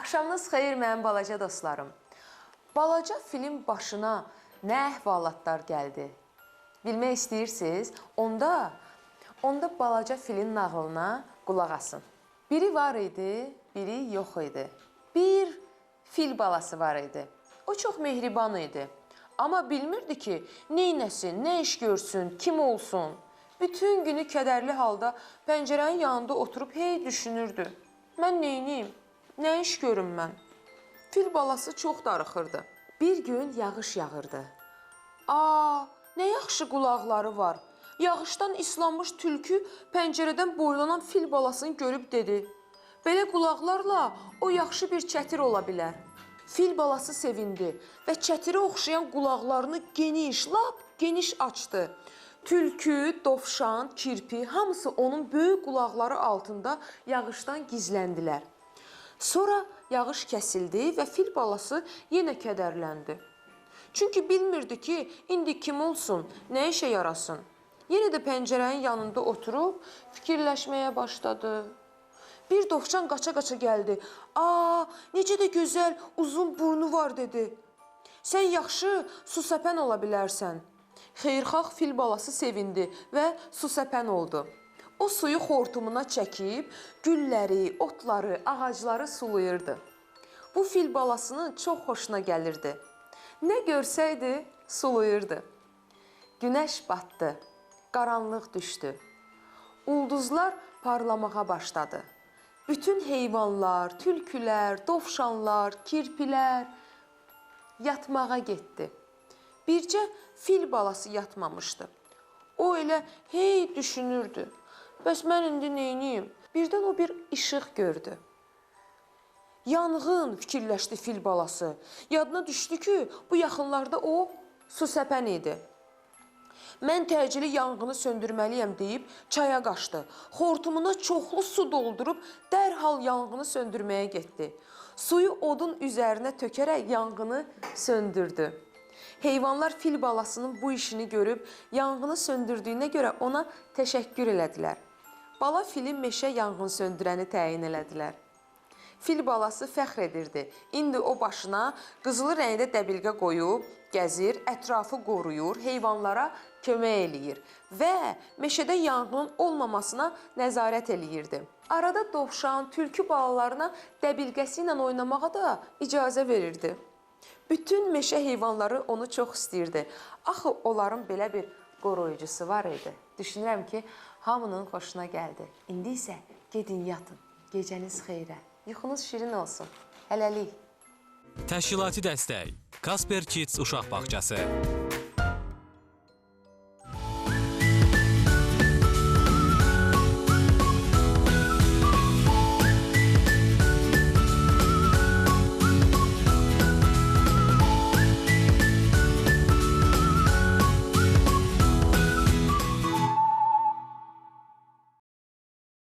Axşamınız xeyir mənim balaca dostlarım. Balaca film başına nə əhvalatlar gəldi? Bilmək istəyirsiniz? Onda onda balaca filin nağılına qulaq asın. Biri var idi, biri yox idi. Bir fil balası var idi. O çox mehriban idi. Amma bilmirdi ki, neynəsin, nə iş görsün, kim olsun. Bütün günü kədərli halda pəncərənin yanında oturub hey düşünürdü. Mən neyniyim? Nə iş görüm mən? Fil balası çox darıxırdı. Bir gün yağış yağırdı. Aa, nə yaxşı qulaqları var. Yağışdan islanmış tülkü pəncərədən boylanan fil balasını görüb dedi: "Belə qulaqlarla o yaxşı bir çətir ola bilər." Fil balası sevindi və çətirə oxşayan qulaqlarını geniş, lap geniş açdı. Tülkü, dovşan, kirpi hamısı onun böyük qulaqları altında yağışdan gizləndilər. Sonra yağış kəsildi və fil balası yenə kədərləndi. Çünki bilmirdi ki, indi kim olsun, nə işə yarasın. Yenə də pəncərənin yanında oturub fikirləşməyə başladı. Bir dovşan qaça-qaça gəldi. "Aa, necə də gözəl, uzun burnu var" dedi. "Sən yaxşı su səpən ola bilərsən." Xeyirxah fil balası sevindi və su oldu. O suyu xortumuna çəkib gülləri, otları, ağacları sulayırdı. Bu fil balasının çox xoşuna gəlirdi. Nə görsəydi, sulayırdı. Günəş batdı, qaranlıq düşdü. Ulduzlar parlamağa başladı. Bütün heyvanlar, tülkülər, dovşanlar, kirpilər yatmağa getdi. Bircə fil balası yatmamışdı. O elə hey düşünürdü. Bəs mən indi neyniyim? Birdən o bir işıq gördü. Yanğın fikirləşdi fil balası. Yadına düşdü ki, bu yaxınlarda o su səpən idi. Mən təcili yanğını söndürməliyəm deyib çaya qaçdı. Xortumuna çoxlu su doldurub dərhal yanğını söndürməyə getdi. Suyu odun üzərinə tökərək yanğını söndürdü. Heyvanlar fil balasının bu işini görüb yanğını söndürdüyünə görə ona təşəkkür elədilər. Bala fili meşə yanğın söndürəni təyin elədilər. Fil balası fəxr edirdi. İndi o başına qızılı rəngdə dəbilqə qoyub gəzir, ətrafı qoruyur, heyvanlara kömək eləyir və meşədə yanğın olmamasına nəzarət eləyirdi. Arada dovşan, tülkü balalarına dəbilqəsi ilə oynamağa da icazə verirdi. Bütün meşə heyvanları onu çox istəyirdi. Axı onların belə bir qoruyucusu var idi. Düşünürəm ki, hamının xoşuna gəldi. İndi isə gedin yatın. Gecəniz xeyrə. Yuxunuz şirin olsun. Hələlik. Təşkilati dəstək Kasper Kids uşaq bağçası.